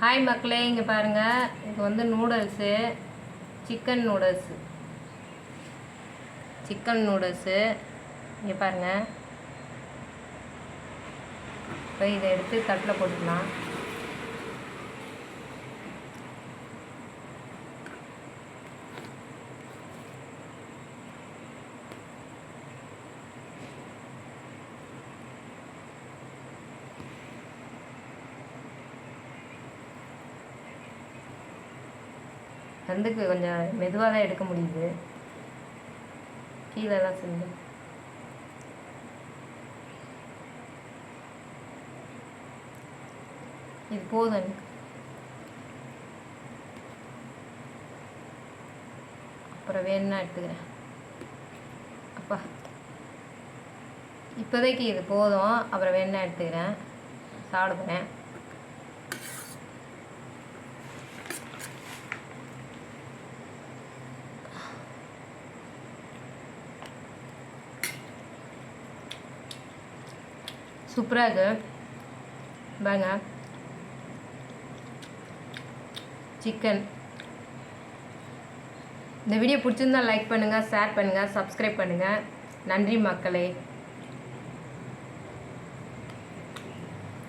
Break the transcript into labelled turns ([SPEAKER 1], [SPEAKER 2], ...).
[SPEAKER 1] Hi மக்களே இங்கே பாருங்கள் இது வந்து noodles chicken noodles chicken noodles இங்கே பாருங்கள் இப்போ இதை எடுத்து தட்டில் போட்டுக்கலாம். சந்துக்கு கொஞ்சம் மெதுவாக தான் எடுக்க முடியுது. கீழெல்லாம் செஞ்சு இது போதும் எனக்கு. அப்புறம் வேணும்னா எடுத்துக்கிறேன். அப்பா. இப்போதைக்கு இது போதும். அப்புறம் வேணும்னா எடுத்துக்கிறேன். சாப்பிட போகிறேன் சூப்பராக இருக்கு. பாருங்க. சிக்கன் இந்த வீடியோ பிடிச்சிருந்தா லைக் பண்ணுங்கள் ஷேர் பண்ணுங்கள் சப்ஸ்கிரைப் பண்ணுங்கள் நன்றி மக்களே.